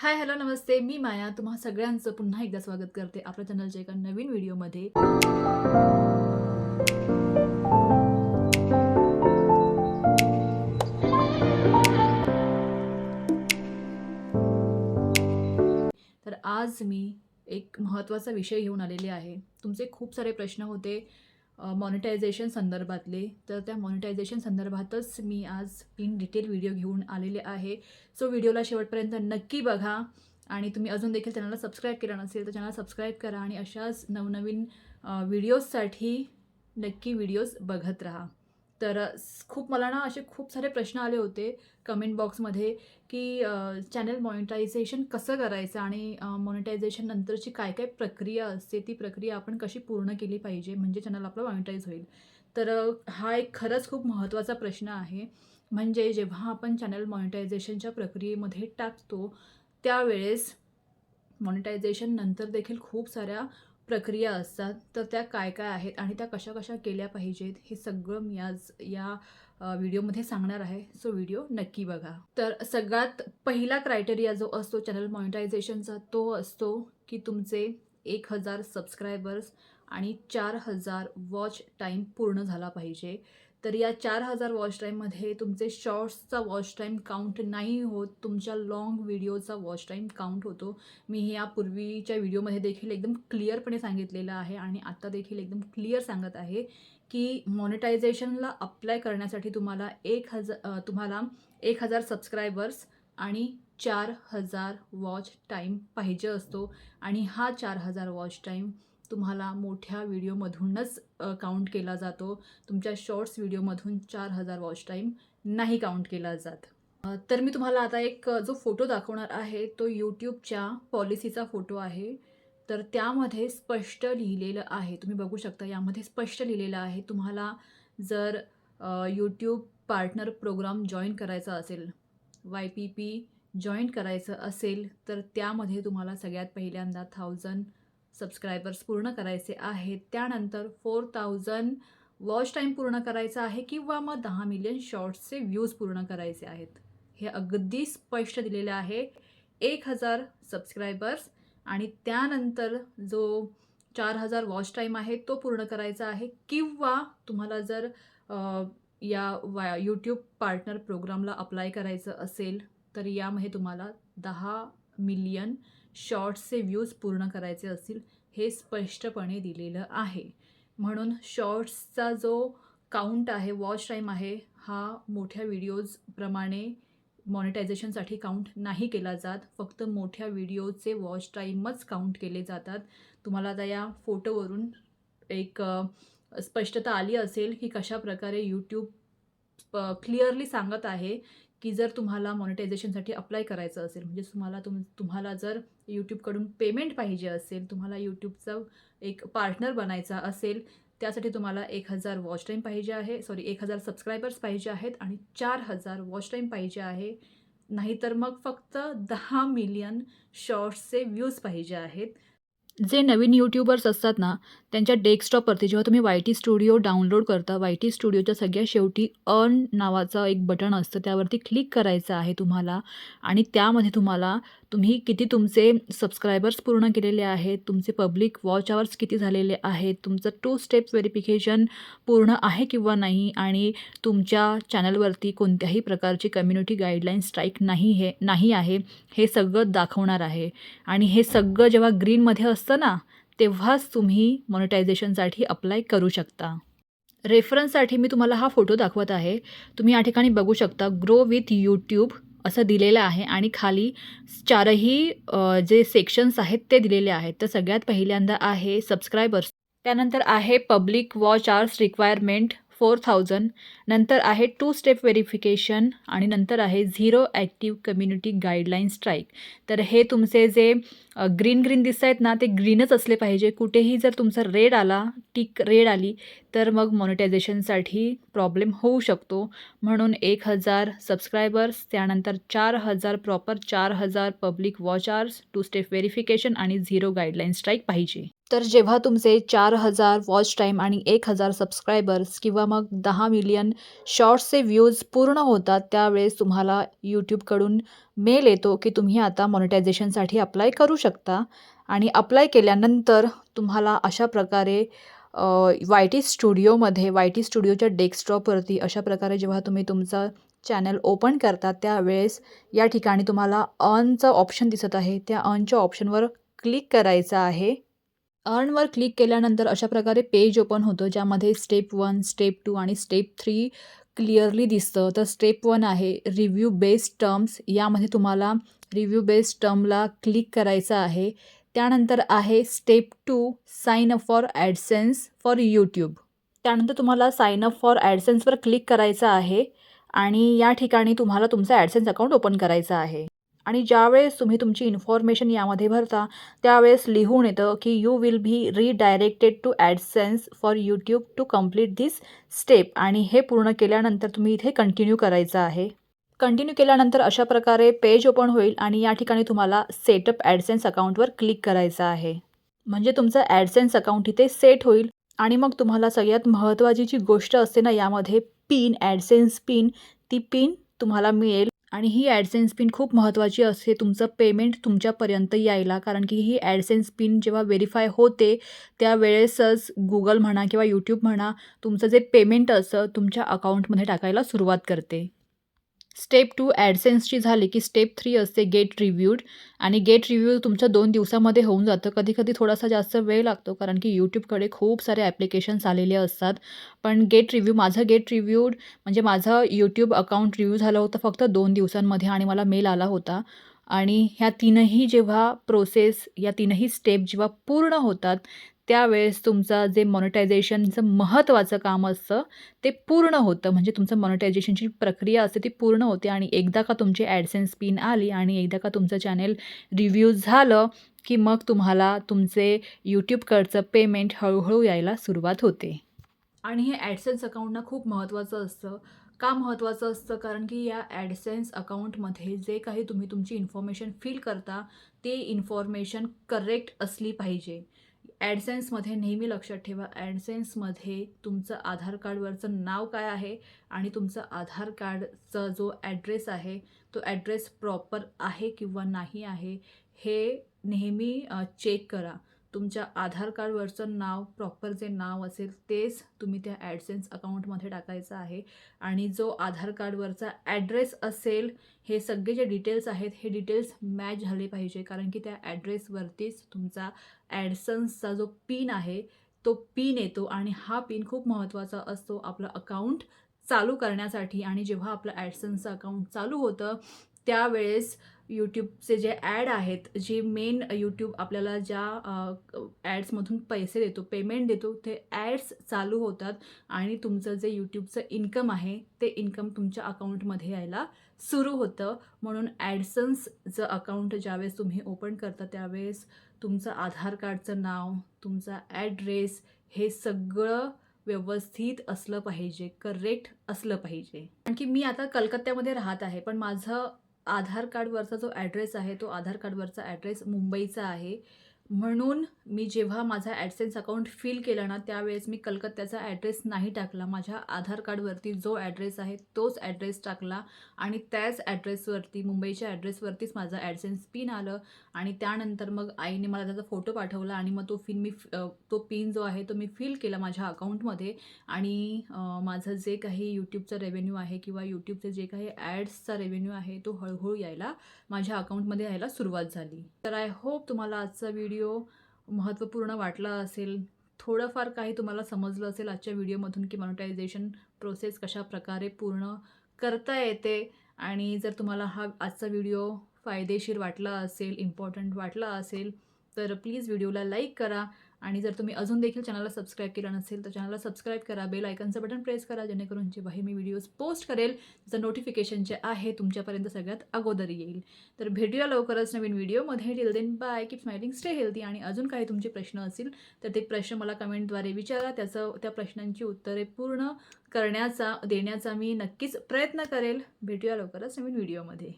Hi hello नमस्ते. मी माया. तुम्हा सगळ्यांचं पुन्हा एकदा स्वागत करते आपल्या चॅनलच्या एका नवीन व्हिडिओमध्ये. तर आज मी एक महत्त्वाचा विषय घेऊन आलेले आहे. तुमचे खूप सारे प्रश्न होते. मॉनिटायझेशन संदर्भातले. तर त्या मॉनिटायझेशन संदर्भातच मी आज इन डिटेल व्हिडिओ घेऊन आलेले आहे. सो व्हिडिओला शेवटपर्यंत नक्की बघा. आणि तुम्ही अजून देखील चॅनलला सबस्क्राईब केलं नसेल तर चॅनल सबस्क्राईब करा आणि अशाच नवनवीन व्हिडिओजसाठी नक्की व्हिडिओज बघत राहा. तर खूप मला ना असे खूप सारे प्रश्न आले होते कमेंट बॉक्समध्ये की चॅनल मॉनिटायझेशन कसं करायचं आणि मॉनिटायझेशन नंतरची काय काय प्रक्रिया असते ती प्रक्रिया आपण कशी पूर्ण केली पाहिजे म्हणजे चॅनल आपलं मॉनिटाईज होईल. तर हा एक खरंच खूप महत्त्वाचा प्रश्न आहे. म्हणजे जेव्हा आपण चॅनल मॉनिटायझेशनच्या प्रक्रियेमध्ये टाकतो त्यावेळेस मॉनिटायझेशन नंतर देखील खूप साऱ्या प्रक्रिया असतात तर त्या काय काय आहेत आणि त्या कशा कशा केल्या पाहिजेत हे सगळं मी आज या व्हिडिओमध्ये सांगणार आहे. सो व्हिडिओ नक्की बघा. तर सगळ्यात पहिला क्रायटेरिया जो असतो चॅनल मॉनिटायझेशनचा तो असतो की तुमचे एक हजार सबस्क्रायबर्स आणि चार हजार वॉच टाईम पूर्ण झाला पाहिजे. तर या चार हजार वॉच टाईममध्ये तुमचे शॉर्ट्सचा वॉच टाईम काउंट नाही होत तुमच्या लाँग व्हिडिओचा वॉच टाईम काउंट होतो. मी हे यापूर्वीच्या व्हिडिओमध्ये देखील एकदम क्लिअरपणे सांगितलेलं आहे आणि आत्ता देखील एकदम क्लिअर सांगत आहे की मॉनिटायझेशनला अप्लाय करण्यासाठी तुम्हाला एक हजार तुम्हाला एक हजार सबस्क्रायबर्स आणि चार हजार वॉच टाईम पाहिजे असतो. आणि हा चार हजार वॉच टाईम तुम्हाला मोठ्या व्हिडिओमधूनच काउंट केला जातो. तुमच्या शॉर्ट्स व्हिडिओमधून चार हजार वॉच टाईम नाही काउंट केला जात. तर मी तुम्हाला आता एक जो फोटो दाखवणार आहे तो यूट्यूबच्या पॉलिसीचा फोटो आहे. तर त्यामध्ये स्पष्ट लिहिलेलं आहे. तुम्ही बघू शकता यामध्ये स्पष्ट लिहिलेलं आहे. तुम्हाला जर यूट्यूब पार्टनर प्रोग्राम जॉईन करायचा असेल वाय पी पी जॉईन करायचं असेल तर त्यामध्ये तुम्हाला सगळ्यात पहिल्यांदा थाउजंड सबस्क्रायबर्स पूर्ण करायचे आहेत. त्यानंतर फोर थाउजंड वॉच टाईम पूर्ण करायचा आहे किंवा मग दहा मिलियन शॉर्ट्सचे व्ह्यूज पूर्ण करायचे आहेत. हे अगदी स्पष्ट दिलेलं आहे. एक हजार सबस्क्रायबर्स आणि त्यानंतर जो चार हजार वॉच टाईम आहे तो पूर्ण करायचा आहे किंवा तुम्हाला जर या वा यूट्यूब पार्टनर प्रोग्रामला अप्लाय करायचं असेल तर यामध्ये तुम्हाला दहा मिलियन शॉर्ट्सचे व्ह्यूज पूर्ण करायचे असतील हे स्पष्टपणे दिलेलं आहे. म्हणून शॉर्ट्सचा जो काउंट आहे वॉच टाईम आहे हा मोठ्या व्हिडिओजप्रमाणे मॉनिटायझेशनसाठी काउंट नाही केला जात. फक्त मोठ्या व्हिडिओचे वॉच टाईमच काउंट केले जातात. तुम्हाला आता या फोटोवरून एक स्पष्टता आली असेल की कशा प्रकारे यूट्यूब क्लिअरली सांगत आहे की जर तुम्हाला मॉनिटायझेशनसाठी अप्लाय करायचं असेल म्हणजे तुम्हाला तुम तुम्हाला जर यूट्यूबकडून पेमेंट पाहिजे असेल तुम्हाला यूट्यूबचं एक पार्टनर बनायचा असेल त्यासाठी तुम्हाला एक हजार वॉच टाईम पाहिजे आहे सॉरी एक हजार सबस्क्रायबर्स पाहिजे आहेत आणि चार हजार वॉच टाईम पाहिजे आहे. नाहीतर मग फक्त दहा मिलियन शॉर्ट्सचे व्ह्यूज पाहिजे आहेत. जे नवीन यूट्यूबर्स असतात ना त्यांच्या डेस्कटॉपवरती जेव्हा तुम्ही वाय टी स्टुडिओ डाउनलोड करता वाय टी स्टुडिओच्या सगळ्या शेवटी अर्न नावाचं एक बटन असतं. त्यावरती क्लिक करायचं आहे तुम्हाला आणि त्यामध्ये तुम्हाला तुम्ही किती तुमचे सबस्क्रायबर्स पूर्ण केलेले आहेत तुमचे पब्लिक वॉच आवर्स किती झालेले आहेत तुमचं टू स्टेप व्हेरिफिकेशन पूर्ण आहे किंवा नाही आणि तुमच्या चॅनलवरती कोणत्याही प्रकारची कम्युनिटी गाईडलाईन स्ट्राईक नाही हे नाही आहे हे सगळं दाखवणार आहे. आणि हे सगळं जेव्हा ग्रीनमध्ये असतं असतं ना तेव्हाच तुम्ही मॉनिटायझेशनसाठी अप्लाय करू शकता. रेफरन्ससाठी मी तुम्हाला हा फोटो दाखवत आहे. तुम्ही या ठिकाणी बघू शकता ग्रो विथ यूट्यूब असं दिलेलं आहे आणि खाली चारही जे सेक्शन्स आहेत ते दिलेले आहेत. तर सगळ्यात पहिल्यांदा आहे सबस्क्रायबर्स त्यानंतर आहे public watch hours requirement four thousand नंतर आहे टू स्टेप व्हेरिफिकेशन आणि नंतर आहे zero active community guideline strike तर हे तुमचे जे ग्रीन ग्रीन दिसत आहेत ना ते ग्रीनच असले पाहिजे. कुठेही जर तुमचा रेड आला टिक रेड आली तर मग मॉनिटायझेशनसाठी प्रॉब्लेम होऊ शकतो. म्हणून एक हजार सबस्क्रायबर्स त्यानंतर चार हजार प्रॉपर चार हजार public watch hours two step verification आणि झिरो गाईडलाईन स्ट्राईक पाहिजे. तर जेव्हा तुमचे चार हजार वॉच टाईम आणि एक हजार सबस्क्रायबर्स किंवा मग दहा मिलियन शॉर्ट्सचे व्ह्यूज पूर्ण होतात त्यावेळेस तुम्हाला यूट्यूबकडून मेल येतो की तुम्ही आता मॉनिटायझेशनसाठी अप्लाय करू शकता. आणि अप्लाय केल्यानंतर तुम्हाला अशा प्रकारे वाय टी स्टुडिओमध्ये वाय टी स्टुडिओच्या डेस्कटॉपवरती अशा प्रकारे जेव्हा तुम्ही तुमचा चॅनल ओपन करता त्यावेळेस या ठिकाणी तुम्हाला अनचं ऑप्शन दिसत आहे. त्या अनच्या ऑप्शनवर क्लिक करायचं आहे. अर्नवर क्लिक केल्यानंतर अशा प्रकारे पेज ओपन होतं ज्यामध्ये स्टेप वन स्टेप टू आणि स्टेप थ्री क्लिअरली दिसतं. तर स्टेप वन आहे रिव्ह्यू बेस्ड टर्म्स. यामध्ये तुम्हाला रिव्ह्यू बेस्ड टर्मला क्लिक करायचं आहे. त्यानंतर आहे step two sign up for AdSense for YouTube. त्यानंतर तुम्हाला साइन अप फॉर ॲडसेन्सवर क्लिक करायचं आहे आणि या ठिकाणी तुम्हाला तुमचं ॲडसेन्स अकाउंट ओपन करायचं आहे. आणि ज्यावेळेस तुम्ही तुमची इन्फॉर्मेशन यामध्ये भरता त्यावेळेस लिहून येतं की you will be redirected to AdSense for YouTube to complete this step आणि हे पूर्ण केल्यानंतर तुम्ही इथे कंटिन्यू करायचं आहे. कंटिन्यू केल्यानंतर अशा प्रकारे पेज ओपन होईल आणि या ठिकाणी तुम्हाला सेटअप ॲडसेन्स अकाउंटवर क्लिक करायचं आहे. म्हणजे तुमचं ॲडसेन्स अकाउंट इथे सेट होईल आणि मग तुम्हाला सगळ्यात महत्त्वाची जी गोष्ट असते ना यामध्ये पिन ॲडसेन्स पिन ती पिन तुम्हाला मिळेल. आणि ही ॲडसेन्स पिन खूप महत्त्वाची असते. तुमचं पेमेंट तुमच्यापर्यंत यायला. कारण की ही ॲडसेन्स पिन जेव्हा व्हेरीफाय होते त्यावेळेसच गुगल म्हणा किंवा यूट्यूब म्हणा तुमचं जे पेमेंट असतं तुमच्या अकाउंटमध्ये टाकायला सुरुवात करते. स्टेप टू ॲडसेन्सची झाली की स्टेप थ्री असते गेट रिव्ह्यूड. आणि गेट रिव्ह्यू तुमचं दोन दिवसामध्ये होऊन जातं. कधी कधी थोडासा जास्त वेळ लागतो कारण की यूट्यूबकडे खूप सारे ॲप्लिकेशन्स आलेले असतात. पण गेट रिव्ह्यू माझं गेट रिव्ह्यूड म्हणजे माझं यूट्यूब अकाउंट रिव्ह्यू झालं होतं फक्त दोन दिवसांमध्ये आणि मला मेल आला होता. आणि ह्या तीनही जेव्हा प्रोसेस या तीनही स्टेप जेव्हा पूर्ण होतात त्यावेळेस तुमचा जे मॉनिटायझेशनचं महत्त्वाचं काम असतं ते पूर्ण होतं. म्हणजे तुमचं मॉनिटायझेशनची प्रक्रिया असते ती पूर्ण होते. आणि एकदा का तुमची ॲडसेन्स पिन आली आणि एकदा का तुमचं चॅनेल रिव्ह्यू झालं की मग तुम्हाला तुमचे यूट्यूबकडचं पेमेंट हळूहळू यायला सुरुवात होते. आणि हे ॲडसेन्स अकाउंटना खूप महत्त्वाचं असतं. का महत्त्वाचं असतं? कारण की या ॲडसेन्स अकाउंटमध्ये जे काही तुम्ही तुमची इन्फॉर्मेशन फील करता ते इन्फॉर्मेशन करेक्ट असली पाहिजे. ॲडसेन्समध्ये नेहमी लक्षात ठेवा. ॲडसेन्समध्ये तुमचं आधार कार्डवरचं नाव काय आहे आणि तुमचं आधार कार्डचा जो ॲड्रेस आहे तो ॲड्रेस प्रॉपर आहे किंवा नाही आहे हे नेहमी चेक करा. तुमच्या आधार कार्डवरचं नाव प्रॉपर जे नाव असेल तेच तुम्ही त्या ॲडसेन्स अकाउंटमध्ये टाकायचं आहे. आणि जो आधार कार्डवरचा ॲड्रेस असेल हे सगळे जे डिटेल्स आहेत हे डिटेल्स मॅच झाले पाहिजे. कारण की त्या ॲड्रेसवरतीच तुमचा ॲडसन्सचा जो पिन आहे तो पिन येतो. आणि हा पिन खूप महत्त्वाचा असतो आपलं अकाउंट चालू करण्यासाठी. आणि जेव्हा आपलं ॲडसन्सचं अकाउंट चालू होतं त्यावेळेस यूट्यूबचे जे ॲड आहेत जे मेन यूट्यूब आपल्याला ज्या ॲड्समधून पैसे देतो पेमेंट देतो ते ॲड्स चालू होतात आणि तुमचं जे यूट्यूबचं इन्कम आहे ते इन्कम तुमच्या अकाउंटमध्ये यायला सुरू होतं. म्हणून ॲडसन्सचं अकाउंट ज्यावेळेस तुम्ही ओपन करता त्यावेळेस तुमचं आधार कार्डचं नाव तुमचा ॲड्रेस हे सगळं व्यवस्थित असलं पाहिजे करेक्ट असलं पाहिजे. कारण की मी आता कलकत्त्यामध्ये राहत आहे पण माझं आधार कार्डवरचा जो ॲड्रेस आहे तो आधार कार्डवरचा ॲड्रेस मुंबईचा आहे. म्हणून मी जेव्हा माझा ॲडसेन्स अकाउंट फिल केलं ना त्यावेळेस मी कलकत्त्याचा ॲड्रेस नाही टाकला. माझ्या आधार कार्डवरती जो ॲड्रेस आहे तोच ॲड्रेस टाकला आणि त्याच ॲड्रेसवरती मुंबईच्या ॲड्रेसवरतीच माझा ॲडसेन्स पिन आलं आणि त्यानंतर मग आईने मला त्याचा फोटो पाठवला आणि मग तो पिन मी तो पिन जो आहे तो मी फिल केला माझ्या अकाउंटमध्ये आणि माझं जे काही यूट्यूबचं रेव्हेन्यू आहे किंवा यूट्यूबचे जे काही ॲड्सचा रेव्हेन्यू आहे तो हळूहळू यायला माझ्या अकाउंटमध्ये यायला सुरुवात झाली. तर आय होप तुम्हाला आजचा व्हिडिओ महत्त्वपूर्ण वाटला असेल थोडंफार काही तुम्हाला समजलं असेल आजच्या व्हिडिओमधून की मॉनिटायझेशन प्रोसेस कशा प्रकारे पूर्ण करता येते आणि जर तुम्हाला हा आजचा व्हिडिओ फायदेशीर वाटला असेल इम्पॉर्टंट वाटला असेल तर प्लीज व्हिडिओला लाईक करा. आणि जर तुम्ही अजून देखील चॅनलला सबस्क्राईब केलं नसेल तर चॅनलला सबस्क्राईब करा बेल आयकनचं बटन प्रेस करा जेणेकरून जेव्हाही मी व्हिडिओज पोस्ट करेल त्याचं नोटिफिकेशन जे आहे तुमच्यापर्यंत सगळ्यात अगोदर येईल. तर भेटूया लवकरच नवीन व्हिडिओमध्ये till then bye keep smiling stay healthy आणि अजून काही तुमचे प्रश्न असतील तर ते प्रश्न मला कमेंटद्वारे विचारा. त्याचं त्या प्रश्नांची उत्तरे पूर्ण करण्याचा देण्याचा मी नक्कीच प्रयत्न करेल. भेटूया लवकरच नवीन व्हिडिओमध्ये